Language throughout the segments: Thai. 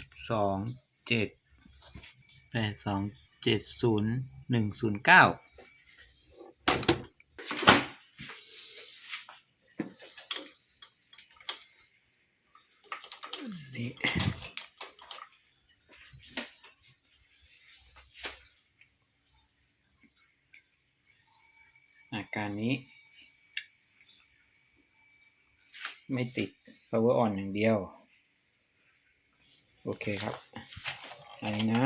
ดสองเจ็ดแปดสองเจ็ดศูนย์หนึ่งศูนย์เก้านี่อาการนี้ ไม่ติด power on อย่างเดียว โอเคครับ อันนี้นะ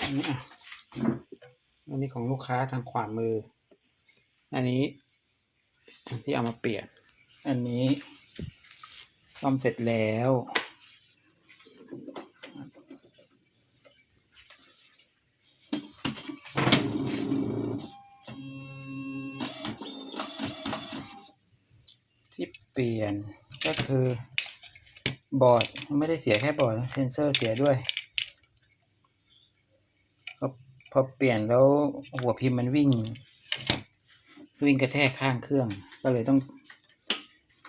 อันนี้ อันนี้ของลูกค้าทางขวามือ อันนี้ที่เอามาเปลี่ยน อันนี้ซ่อมเสร็จแล้ว ที่เปลี่ยนก็คือบอร์ดไม่ได้เสียแค่บอร์ดเซนเซอร์เสียด้วย พอเปลี่ยนแล้วหัวพิมพ์มันวิ่ง วิ่งกระแทกข้างเครื่อง ก็เลยต้อง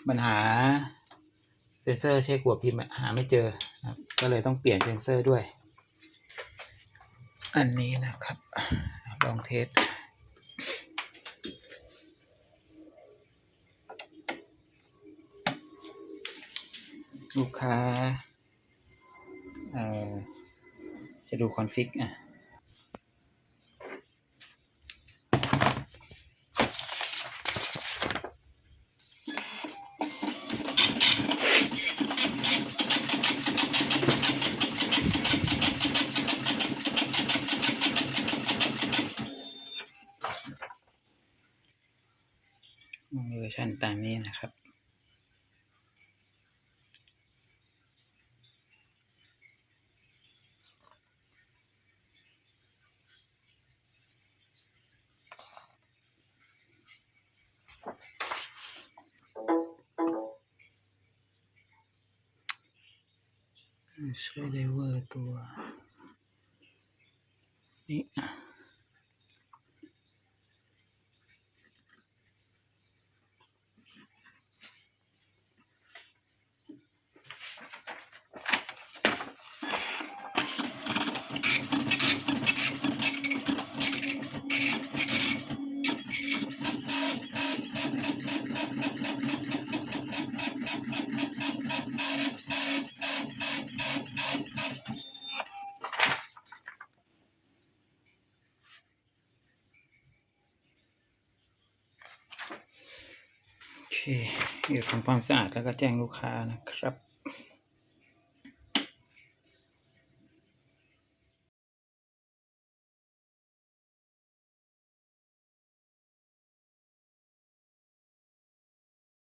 ปัญหาเซนเซอร์เช็คหัวพิมพ์หาไม่เจอครับ ก็เลยต้องเปลี่ยนเซนเซอร์ด้วย อันนี้นะครับ ลองเทสลูกค้าจะดูคอนฟิกอะ อร์ชันตามนี้นะครับ ช่วยไดเวอร์ตัว นี้อะ เคเดี๋ยกทำความสะอาดแล้วก็แจ้งลูกค้านะครับ